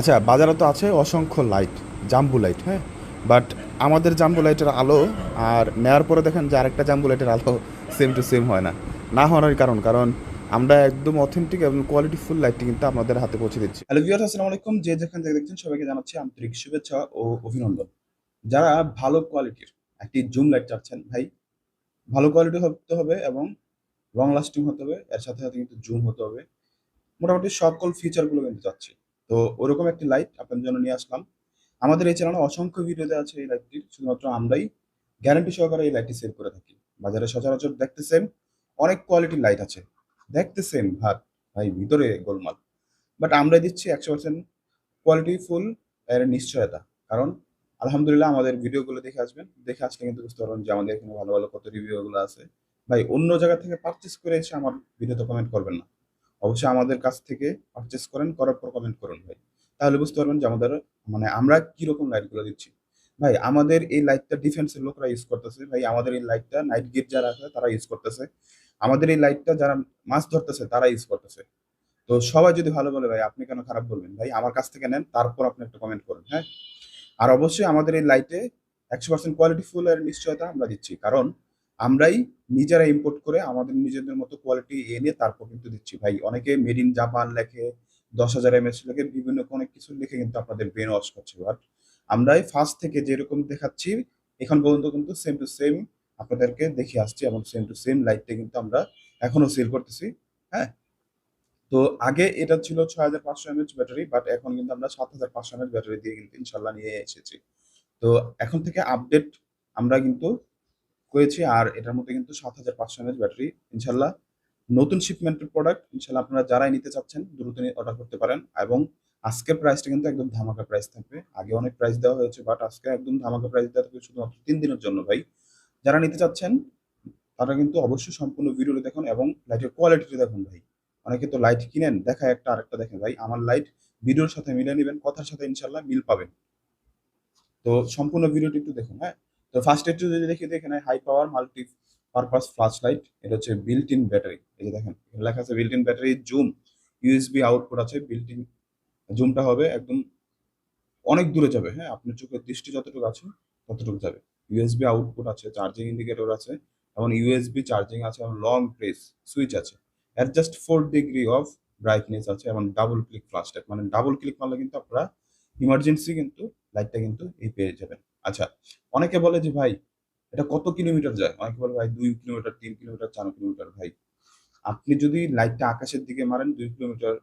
আচ্ছা বাজারে তো আছে অসংখ্য লাইট জাম্বু লাইট হ্যাঁ? বাট আমাদের জাম্বু লাইটের আলো আর নেওয়ার পরে দেখেন যে আরেকটা জাম্বু লাইটের আলো সেম টু সেম হয় না। না হওয়ার কারণ কারণ আমরা একদম অথেন্টিক এবং কোয়ালিটি ফুল লাইটটি কিন্তু আপনাদের হাতে পৌঁছে দিচ্ছি। হ্যালো ভিউয়ার্স আসসালামু আলাইকুম। যে যেখান থেকে দেখছেন সবাইকে জানাচ্ছি আন্তরিক শুভেচ্ছা ও অভিনন্দন। যারা ভালো কোয়ালিটির একটি জুম লাইট চাচ্ছেন, ভাই, ভালো কোয়ালিটি হতে হবে এবং লং লাস্টিং হতে হবে। এর সাথে সাথে কিন্তু জুম হতে হবে। মোটামুটি সকল ফিচারগুলো কিন্তু চাচ্ছি। তো ওরকম একটি লাইট আপনাদের জন্য নিয়ে আসলাম। আমাদের এই চ্যানেলে অসংখ্য ভিডিওতে আছে এই লাইটটির শুধুমাত্র আমরাই গ্যারান্টি সহকারে এই লাইটটি সেল করে থাকি। বাজারে সচরাচর দেখতেছেন অনেক কোয়ালিটির লাইট আছে। দেখতেছেন ভাত, ভাই, ভিতরে গোলমাল। বাট আমরা দিচ্ছি একশো পার্সেন্ট কোয়ালিটি ফুল এর নিশ্চয়তা। কারণ আলহামদুলিল্লাহ আমাদের ভিডিওগুলো দেখে আসবেন। দেখে আসলে কিন্তু বুঝতে পারবেন যে আমাদের এখানে ভালো ভালো কত রিভিউগুলো আছে। ভাই, অন্য জায়গা থেকে পারচেস করে এসে আমার ভিডিওতে কমেন্ট করবেন না। অবশ্যই আমাদের কাছ থেকে পারচেস করেন, করার পর কমেন্ট করুন ভাই। তাহলে বুঝতে পারবেন যে আমাদের মানে আমরা কীরকম লাইটগুলো দিচ্ছি। ভাই, আমাদের এই লাইটটা ডিফেন্সের লোকরা ইউজ করতেছে। ভাই, আমাদের এই লাইটটা নাইট গেট যারা আছে, তারা ইউজ করতেছে। আমাদের এই লাইটটা যারা মাছ ধরতেছে, তারা ইউজ করতেছে। তো সবাই যদি ভালো বলে, ভাই, আপনি কেন খারাপ বলবেন? ভাই, আমার কাছ থেকে নেন, তারপর আপনি একটা কমেন্ট করুন হ্যাঁ? আর অবশ্যই আমাদের এই লাইটে একশো পার্সেন্ট কোয়ালিটি ফুল এর নিশ্চয়তা আমরা দিচ্ছি। কারণ আমরাই নিজেরা ইম্পোর্ট করে আমাদের নিজেদের মতো কোয়ালিটি এনে তারপর কিন্তু দিচ্ছি। ভাই, অনেকে মেড ইন জাপান লেখে, দশ হাজার এমএস লেখে, বিভিন্ন অনেক কিছু লিখে কিন্তু আপনাদের ব্রেন ওয়াশ করছে। বাট আমরাই ফার্স্ট থেকে যেরকম দেখাচ্ছি, এখন পর্যন্ত কিন্তু সেম টু সেম আপনাদেরকে দেখে আসছি, এবং সেম টু সেম লাইটটা কিন্তু আমরা এখনও সেল করতেছি। হ্যাঁ? তো আগে এটা ছিল ছয় হাজার পাঁচশো এমএচ ব্যাটারি বাট এখন কিন্তু আমরা সাত হাজার পাঁচশো এমএচ ব্যাটারি দিয়ে কিন্তু ইনশাল্লাহ নিয়ে এসেছি। তো এখন থেকে আপডেট আমরা কিন্তু করেছি আর এটার মধ্যে কিন্তু সাত হাজার পাঁচশো এমএচ ব্যাটারি ইনশাল্লাহ নতুন শিপমেন্টের প্রোডাক্ট ইনশাল্লাহ আপনারা যারাই নিতে চাচ্ছেন, দ্রুত অর্ডার করতে পারেন এবং আজকের প্রাইসটা কিন্তু একদম ধামাকা প্রাইস থাকবে। আগে অনেক প্রাইস দেওয়া হয়েছে বাট আজকে একদম ধামাকা প্রাইস দেওয়া থাকবে শুধুমাত্র তিন দিনের জন্য ভাই। যারা নিতে চাচ্ছেন, তারা কিন্তু অবশ্যই সম্পূর্ণ ভিডিওটি দেখুন এবং লাইটের কোয়ালিটি দেখুন ভাই। অনেকে তো লাইট কিনেন, দেখায় একটা, আরেকটা দেখেন ভাই। আমার লাইট ভিডিওর সাথে মিলে নেবেন, কথার সাথে ইনশাল্লাহ মিল পাবেন। তো সম্পূর্ণ ভিডিওটি একটু দেখুন হ্যাঁ? তো ফার্স্ট একটু যদি দেখি দেখেন high power multipurpose flashlight এটা হচ্ছে বিল্ট ইন ব্যাটারি এই যে দেখেন, এখানে লেখা আছে built in battery zoom USB output আছে বিল্ট ইন জুমটা হবে একদম অনেক দূরে যাবে হ্যাঁ? আপনার চোখের দৃষ্টি যতটুকু আছে, ততটুকু যাবে। ইউএসবি আউটপুট আছে চার্জিং ইন্ডিকেটর আছে, এবং ইউএসবি চার্জিং আছে, এবং লং প্রেস সুইচ আছে। Adjust four degree of brightness আছে, এবং ডাবল ক্লিক ফ্লাশ টাইপ মানে ডাবল ক্লিক মারলে কিন্তু আপনারা ইমার্জেন্সি কিন্তু লাইটটা কিন্তু এই পেয়ে যাবেন। আচ্ছা অনেকে বলে যে ভাই, এটা কত কিলোমিটার যায়? অনেকে বলে ভাই, দুই কিলোমিটার, তিন কিলোমিটার, চার কিলোমিটার ভাই। আপনি যদি লাইটটা আকাশের দিকে মারেন, দুই কিলোমিটার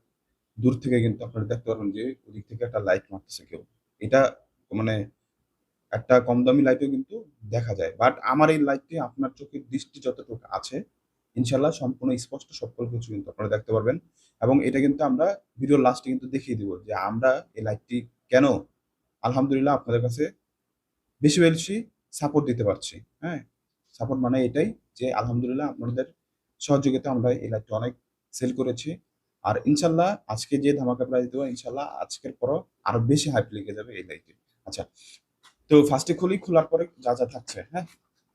দূর থেকে কিন্তু আপনারা দেখতে পারবেন যে ওদিক থেকে একটা লাইট মারতেছে কেউ। এটা মানে একটা কম দামি লাইটও কিন্তু দেখা যায়। বাট আমার এই লাইটটি আপনার চোখের দৃষ্টি যতটুকু আছে ইনশাল্লাহ সম্পূর্ণ স্পষ্ট সকল কিছু কিন্তু আপনারা দেখতে পারবেন। এবং এটা কিন্তু আমরা ভিডিওর লাস্টে কিন্তু দেখিয়ে দিব যে আমরা এই লাইটটি কেন? আলহামদুলিল্লাহ আপনাদের কাছে বেশি বেশি সাপোর্ট দিতে পারছি হ্যাঁ? সাপোর্ট মানে এটাই যে আলহামদুলিল্লাহ আপনাদের সহযোগিতা আমরা এই লাইটটা অনেক সেল করেছি। আর ইনশাল্লাহ আজকে যে ধামাকা প্রাইস দেবো, ইনশাল্লাহ আজকের পরও আরও বেশি হাইপ লেগে যাবে এই লাইটে আচ্ছা তো ফার্স্টে খুলি, খোলার পরে যা যা থাকছে হ্যাঁ?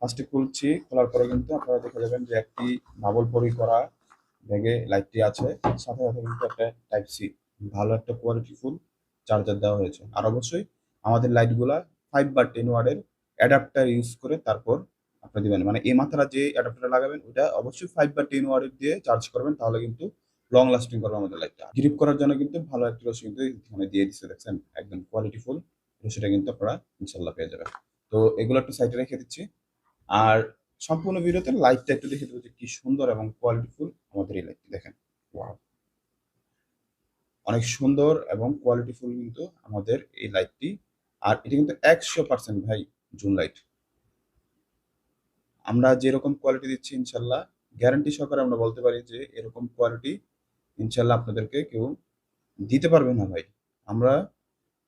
ফার্স্টে খুলছি, খোলার পরে কিন্তু আপনারা দেখে যাবেন যে একটি ডাবল পরি করা ব্যাগে লাইটটি আছে। সাথে সাথে কিন্তু একটা টাইপ সি ভালো একটা কোয়ালিটি ফুল চার্জার দেওয়া হয়েছে। আর অবশ্যই আমাদের লাইটগুলা ফাইভ বা টেন ওয়ার্ডের অ্যাডাপ্টার ইউজ করে তারপর আপনি দিবেন। মানে এই মাথাটা যে অ্যাডাপ্টার লাগাবেন ওটা অবশ্যই ফাইভ বা টেন ওয়ার্ডের দিয়ে চার্জ করবেন, তাহলে কিন্তু লং লাস্টিং করবে আমাদের লাইটটা গ্রিপ করার জন্য কিন্তু ভালো একটা রশি কিন্তু এখানে দিয়ে দিচ্ছে দেখছেন? একদম কোয়ালিটি ফুল রশিটা কিন্তু আপনারা ইনশাল্লাহ পেয়ে যাবেন। তো এগুলো একটু সাইডে রেখে দিচ্ছি। আর সম্পূর্ণ ভিডিওতে লাইটটা একটু দেখে দেবো যে কি সুন্দর এবং কোয়ালিটি ফুল আমাদের এই লাইটটি দেখেন। অনেক সুন্দর এবং কোয়ালিটি ফুল কিন্তু আমাদের এই লাইটটি আর এটা কিন্তু একশো পার্সেন্ট ভাই জুন লাইট আমরা যেরকম কোয়ালিটি দিচ্ছি ইনশাল্লাহ গ্যারান্টি সহকারে আমরা বলতে পারি যে এরকম কোয়ালিটি ইনশাল্লাহ আপনাদেরকে কেউ দিতে পারবে না ভাই। আমরা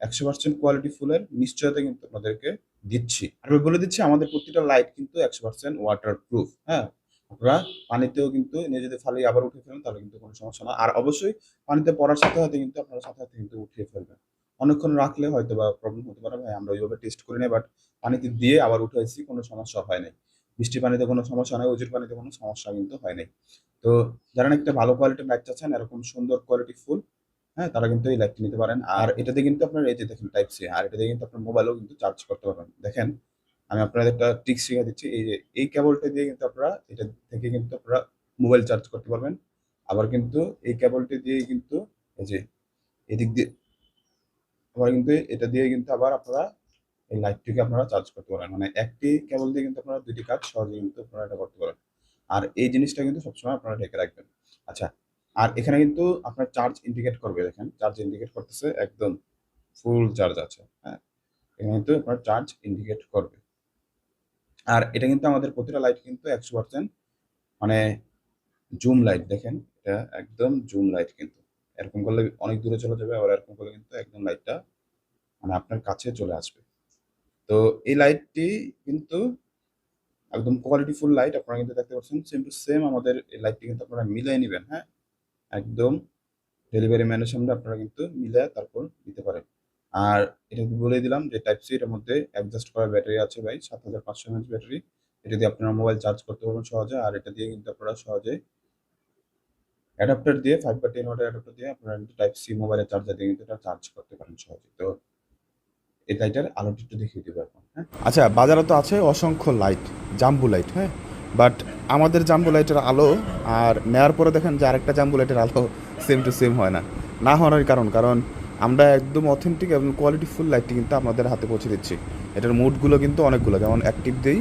একশো পার্সেন্ট কোয়ালিটি ফুলের নিশ্চয়তা কিন্তু আপনাদেরকে দিচ্ছি। আর বলে দিচ্ছি আমাদের প্রতিটা লাইট কিন্তু একশো পার্সেন্ট ওয়াটার প্রুফ হ্যাঁ? আপনারা পানিতেও কিন্তু যদি ফালিয়ে আবার উঠে ফেলেন, তাহলে কিন্তু কোনো সমস্যা না। আর অবশ্যই পানিতে পড়ার সাথে সাথে কিন্তু আপনারা সাথে সাথে কিন্তু উঠিয়ে ফেলবেন। অনেকক্ষণ রাখলে হয়তো বা প্রবলেম হতে পারে, ভাই। আমরা ওইভাবে টেস্ট করি নাই বাট পানিতে দিয়ে আবার উঠাইছি, কোনো সমস্যা হয় নাই। বৃষ্টি পানিতে কোনো সমস্যা নাই, উজুর পানিতে কোনো সমস্যা কিন্তু হয় নাই। তো যারা একটা ভালো কোয়ালিটির লাইট চাচ্ছেন, এরকম সুন্দর কোয়ালিটি ফুল হ্যাঁ তারা কিন্তু এই লাইটটি নিতে পারেন। আর এটাতে কিন্তু আপনার এই যে দেখেন টাইপ সি আর এটাতে কিন্তু আপনার মোবাইলও কিন্তু চার্জ করতে পারবেন। দেখেন আমি আপনাদের একটা ট্রিক শিখে দিচ্ছি। এই যে, এই কেবলটা দিয়ে কিন্তু আপনারা, এটা থেকে কিন্তু আপনারা মোবাইল চার্জ করতে পারবেন। আবার কিন্তু এই কেবলটি দিয়ে কিন্তু, এই যে, এদিক দিয়ে, আবার কিন্তু এটা দিয়ে কিন্তু আবার আপনারা এই লাইটটিকে আপনারা চার্জ করতে পারেন মানে একটি কেবল দিয়ে কিন্তু আপনারা দুটি কাজ সহজে কিন্তু আপনারা এটা করতে পারেন আর এই জিনিসটা কিন্তু সবসময় আপনারা ঢেকে রাখবেন। আচ্ছা আর এখানে কিন্তু আপনার চার্জ ইন্ডিকেট করবে, দেখেন। চার্জ ইন্ডিকেট করতেছে, একদম ফুল চার্জ আছে হ্যাঁ। এখানে কিন্তু আপনার চার্জ ইন্ডিকেট করবে। আর এটা কিন্তু আমাদের প্রতিটা লাইট কিন্তু একশো পার্সেন্ট মানে জুম লাইট দেখেন? এটা একদম জুম লাইট কিন্তু। এরকম করলে অনেক দূরে চলে যাবে, আবার এরকম করলে কিন্তু একদম লাইটটা মানে আপনার কাছে চলে আসবে। তো এই লাইটটি কিন্তু একদম কোয়ালিটিফুল লাইট আপনারা কিন্তু দেখতে পাচ্ছেন সেম টু সেম আমাদের এই লাইটটি কিন্তু আপনারা মিলিয়ে নেবেন হ্যাঁ? একদম ডেলিভারি ম্যানের সামনে আপনারা কিন্তু মিলে তারপর দিতে পারেন। আর এটা বলে দিলাম যে টাইপ সি এর মধ্যে অ্যাডজাস্ট করা ব্যাটারি আছে ভাই, সাত হাজার পাঁচশো এমএচ ব্যাটারি এটা দিয়ে আপনারা মোবাইল চার্জ করতে পারবেন সহজে, আর এটা দিয়ে কিন্তু আপনারা সহজে অ্যাডাপ্টার দিয়ে ফাইভ বা টেন ওয়াটের অ্যাডাপ্টার দিয়ে আপনারা টাইপ সি মোবাইলের চার্জার দিয়ে কিন্তু এটা চার্জ করতে পারেন সহজে। তো এই লাইটার আলোটি একটু দেখিয়ে দেবো এখন হ্যাঁ? আচ্ছা বাজারে তো আছে অসংখ্য লাইট জাম্বু লাইট হ্যাঁ? বাট আমাদের জাম্বু লাইটের আলো আর নেওয়ার পরে দেখেন যে আরেকটা জাম্বু লাইটের আলো সেম টু সেম হয় না। না হওয়ার কারণ কারণ আমরা একদম অথেন্টিক এবং কোয়ালিটিফুল লাইটটি কিন্তু আপনাদের হাতে পৌঁছে দিচ্ছি। এটার মুডগুলো কিন্তু অনেকগুলো, যেমন অ্যাক্টিভ দিই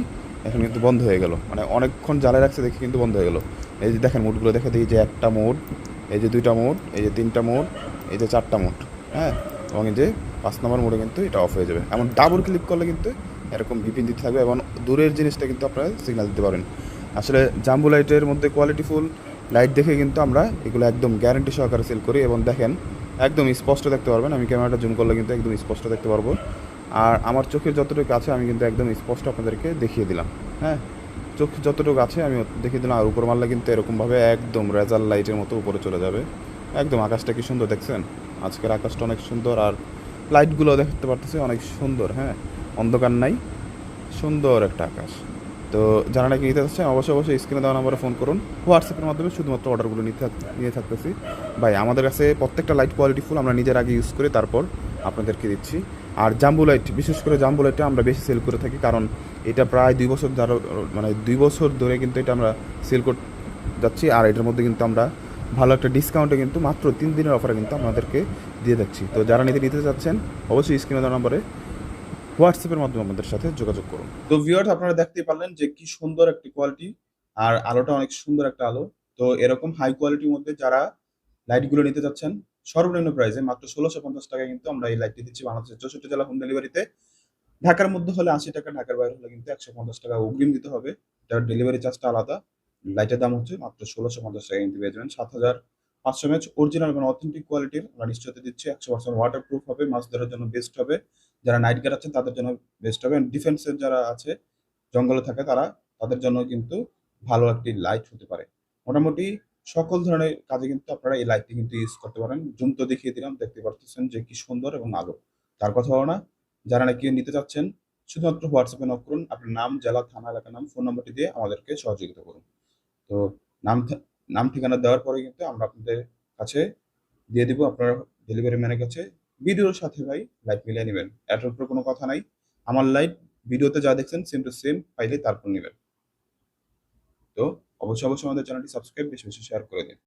এখন কিন্তু বন্ধ হয়ে গেল। মানে অনেকক্ষণ জ্বালায় রাখছে দেখে কিন্তু বন্ধ হয়ে গেল। এই যে দেখেন মুডগুলো দেখে দিই যে একটা মোড এই যে দুইটা মোড এই যে তিনটা মোড এই যে চারটা মোড হ্যাঁ? এবং এই যে পাঁচ নম্বর মোডে কিন্তু এটা অফ হয়ে যাবে। এমন ডাবল ক্লিক করলে কিন্তু এরকম ভিপিন দিতে থাকবে এবং দূরের জিনিসটা কিন্তু আপনারা সিগন্যাল দিতে পারেন। আসলে জাম্বু লাইটের মধ্যে কোয়ালিটিফুল লাইট দেখে কিন্তু আমরা এগুলো একদম গ্যারেন্টি সহকারে সেল করি এবং দেখেন একদম স্পষ্ট দেখতে পারবেন। আমি ক্যামেরাটা জুম করলে কিন্তু একদম স্পষ্ট দেখতে পারব। আর আমার চোখের যতটুকু আছে, আমি কিন্তু একদম স্পষ্ট আপনাদেরকে দেখিয়ে দিলাম। হ্যাঁ? চোখ যতটুকু আছে, আমি দেখিয়ে দিলাম। আর উপর মারলে কিন্তু এরকমভাবে একদম রেজাল্ট লাইটের মতো উপরে চলে যাবে। একদম আকাশটা কি সুন্দর দেখছেন? আজকের আকাশটা অনেক সুন্দর। আর লাইটগুলো দেখতে পারতেছি, অনেক সুন্দর। হ্যাঁ? অন্ধকার নাই। সুন্দর একটা আকাশ। তো যারা নাকি নিতে চাচ্ছেন, অবশ্যই অবশ্যই স্ক্রিনে দেওয়া নাম্বারে ফোন করুন। হোয়াটসঅ্যাপের মাধ্যমে শুধুমাত্র অর্ডারগুলো নিতে নিয়ে থাকতেছি। ভাই, আমাদের কাছে প্রত্যেকটা লাইট কোয়ালিটি ফুল আমরা নিজের আগে ইউজ করে তারপর আপনাদেরকে দিচ্ছি। আর জাম্বু লাইট বিশেষ করে জাম্বু লাইটটা আমরা বেশি সেল করে থাকি, কারণ এটা প্রায় দুই বছর যারা মানে দুই বছর ধরে কিন্তু এটা আমরা সেল করে যাচ্ছি। আর এটার মধ্যে কিন্তু আমরা ভালো একটা ডিসকাউন্টে কিন্তু মাত্র তিন দিনের অফারে কিন্তু আপনাদেরকে দিয়ে যাচ্ছি। তো যারা নিতে নিতে চাচ্ছেন, অবশ্যই স্ক্রিনে দেওয়া নম্বরে হোয়াটসঅ্যাপের মাধ্যমে আমাদের সাথে যোগাযোগ করুন। তো ভিউয়ার্স আপনারা দেখতেই পারলেন যে কি সুন্দর একটি কোয়ালিটি আর আলোটা অনেক সুন্দর একটা আলো। তো এরকম হাই কোয়ালিটির মধ্যে যারা লাইটগুলো নিতে যাচ্ছেন, সর্বনিম্ন প্রাইসে মাত্র ষোলোশো পঞ্চাশ টাকায় কিন্তু আমরা এই লাইটটি দিচ্ছি বাংলাদেশের চৌষট্টি জেলা হোম ডেলিভারিতে ঢাকার মধ্যে হলে আশি টাকা, ঢাকার বাইরে হলে কিন্তু একশো পঞ্চাশ টাকা অগ্রিম দিতে হবে। এটার ডেলিভারি চার্জটা আলাদা। লাইটের দাম হচ্ছে মাত্র ষোলোশো পঞ্চাশ টাকা কিন্তু পেয়ে যাবেন। সাত হাজার পাঁচশো ম্যাচ অরিজিনাল এবং অথেন্টিক কোয়ালিটির আমরা নিশ্চয়তা দিচ্ছি। একশো পার্সেন্ট ওয়াটার প্রুফ হবে, মাছ ধরার জন্য বেস্ট হবে। যারা নাইট গার্ড আছেন, তাদের জন্য বেস্ট হবে। ডিফেন্সের যারা আছে, জঙ্গলে থাকে তারা, তাদের জন্য কিন্তু ভালো একটি লাইট হতে পারে। মোটামুটি সকল ধরনের কাজে কিন্তু আপনারা এই লাইটটি কিন্তু ইউজ করতে পারেন। জুম তো দেখিয়ে দিলাম, দেখতে পারতেছেন যে কি সুন্দর এবং আলো। তার কথা হলো না, যারা নাকি নিতে চাচ্ছেন, শুধুমাত্র হোয়াটসঅ্যাপে নক করুন। আপনার নাম, জেলা, থানা, এলাকার নাম ফোন নম্বরটি দিয়ে আমাদেরকে সহযোগিতা করুন। তো নাম নাম ঠিকানা দেওয়ার পরে কিন্তু আমরা আপনাদের কাছে দিয়ে দিব। আপনার ডেলিভারি ম্যানের কাছে ভিডিওর সাথে ভাই লাইট মিলিয়ে নেবেন। এটার উপর কোনো কথা নাই। আমার লাইট ভিডিওতে যা দেখছেন সেম টু সেম ফাইলে তারপর নেবেন। তো অবশ্যই অবশ্যই আমাদের চ্যানেলটি সাবস্ক্রাইব বেশি বেশি শেয়ার করে দিন।